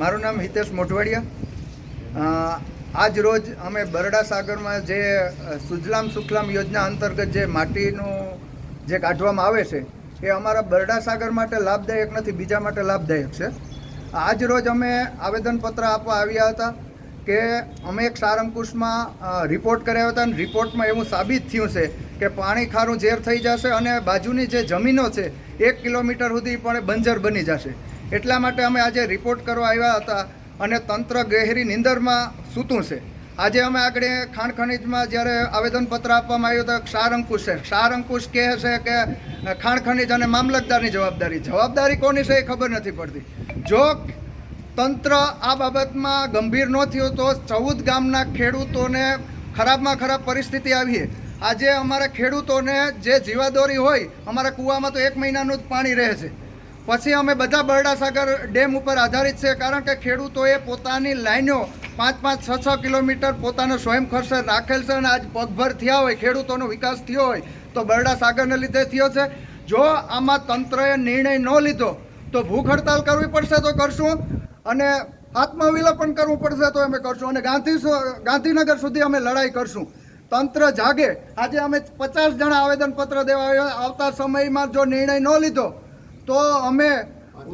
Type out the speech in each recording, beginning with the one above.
મારું નામ હિતેશ મોઢવાડિયા. આજ રોજ અમે બરડા સાગરમાં જે સુજલામ સુખલામ યોજના અંતર્ગત જે માટીનું જે કાઢવામાં આવે છે, એ અમારા બરડા સાગર માટે લાભદાયક નથી, બીજા માટે લાભદાયક છે. આજ રોજ અમે આવેદનપત્ર આપવા આવ્યા હતા કે અમે એક સારંકુશમાં રિપોર્ટ કર્યા હતા અને રિપોર્ટમાં એવું સાબિત થયું છે કે પાણી ખારું ઝેર થઈ જશે અને બાજુની જે જમીનો છે, એક કિલોમીટર સુધી પણ બંજર બની જશે. એટલા માટે અમે આજે રિપોર્ટ કરવા આવ્યા હતા અને તંત્ર ગહેરી નિંદરમાં સૂતું છે. આજે અમે આગળ ખાણ ખનીજમાં જ્યારે આવેદનપત્ર આપવામાં આવ્યું તો ક્ષાર અંકુશ છે. ક્ષાર અંકુશ કહે છે કે, ખાણ ખનીજ અને મામલતદારની જવાબદારી. જવાબદારી કોની છે એ ખબર નથી પડતી. જો તંત્ર આ બાબતમાં ગંભીર ન થયું તો ચૌદ ગામના ખેડૂતોને ખરાબમાં ખરાબ પરિસ્થિતિ આવીએ આજે અમારા ખેડૂતોને જે જીવાદોરી હોય, અમારા કૂવામાં તો એક મહિનાનું જ પાણી રહે છે. પછી અમે બધા બરડાસાગર ડેમ ઉપર આધારિત છે કારણ કે ખેડૂતોએ પોતાની લાઈનો પાંચ પાંચ છ છ કિલોમીટર પોતાનો સ્વયં ખર્ચે રાખેલ છે અને આજ પગભર થયા હોય, ખેડૂતોનો વિકાસ થયો હોય, તો બરડાસાગરને લીધે થયો છે. જો આમાં તંત્રએ નિર્ણય ન લીધો, તો ભૂખ હડતાલ કરવી પડશે તો કરશું અને આત્મવિલોપન કરવું પડશે તો અમે કરશું અને ગાંધી ગાંધીનગર સુધી અમે લડાઈ કરશું. તંત્ર જાગે. આજે અમે પચાસ જણા આવેદનપત્ર દેવા. આવતા સમયમાં જો નિર્ણય ન લીધો તો અમે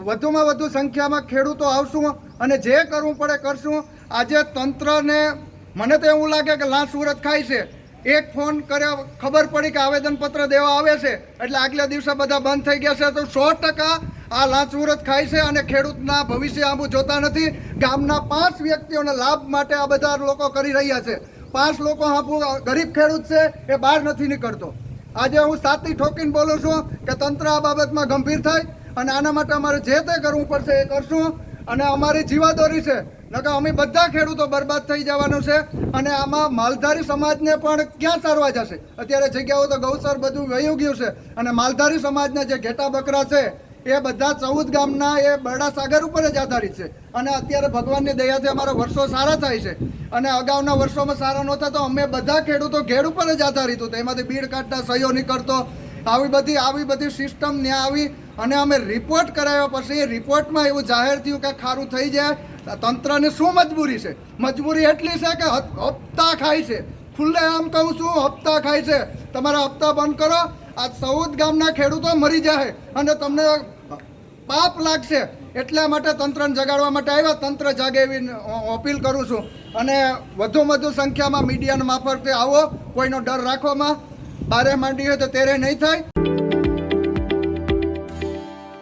વધુમાં વધુ સંખ્યામાં ખેડૂતો આવશું અને જે કરવું પડે કરશું. આજે તંત્રને મને તો એવું લાગે કે લાંચ સુરત ખાય છે. એક ફોન કર્યા ખબર પડી કે આવેદનપત્ર દેવા આવે છે. એટલે આગલા દિવસે બધા બંધ થઈ ગયા છે. તો સો ટકા આ લાંચ સુરત ખાય છે અને ખેડૂતના ભવિષ્ય આંબુ જોતા નથી. ગામના પાંચ વ્યક્તિઓને લાભ માટે આ બધા લોકો કરી રહ્યા છે. પાંચ લોકો આંબુ ગરીબ ખેડૂત છે, એ બહાર નથી નીકળતો. આજે હું સાતી ઠોકીને બોલું છું કે તંત્ર આ બાબતમાં ગંભીર થાય અને આના માટે અમારે જે તે કરવું પડશે એ કરશું અને અમારી જીવાદોરી છે. નકર અમે બધા ખેડૂતો બરબાદ થઈ જવાનું છે અને આમાં માલધારી સમાજને પણ ક્યાં સારવા જશે? અત્યારે જગ્યાઓ તો ગૌસર બધું વયું ગયું છે અને માલધારી સમાજના જે ઘેટા બકરા છે એ બધા ચૌદ ગામના એ બરડા સાગર ઉપર જ આધારિત છે. અને અત્યારે ભગવાનની દયાથી અમારા વર્ષો સારા થાય છે. અને અગાઉના વર્ષોમાં સારા નહોતા તો અમે બધા ખેડૂતો ઘેડ ઉપર જ આધારિત હતા. એમાંથી બીડ કાઢતા, સહીઓ નીકળતો, આવી બધી આવી બધી સિસ્ટમ ત્યાં આવી અને અમે રિપોર્ટ કરાવ્યા પછી રિપોર્ટમાં એવું જાહેર થયું કે ખારું થઈ જાય. તંત્રને શું મજબૂરી છે? મજબૂરી એટલી છે કે હપ- હપ્તા ખાય છે. ખુલ્લે આમ કહું છું, હપ્તા ખાય છે. તમારા હપ્તા બંધ કરો. આ ચૌદ ગામના ખેડૂતો મરી જાય અને તમને પાપ લાગશે. એટલા માટે તંત્રને જગાડવા માટે આવ્યા. તંત્ર જાગે એવી અપીલ કરું છું. અને વધુ વધુ સંખ્યામાં મીડિયાના મારફતે આવો. કોઈનો ડર રાખવામાં બારે માંડી હોય તો તેરે નહીં થાય.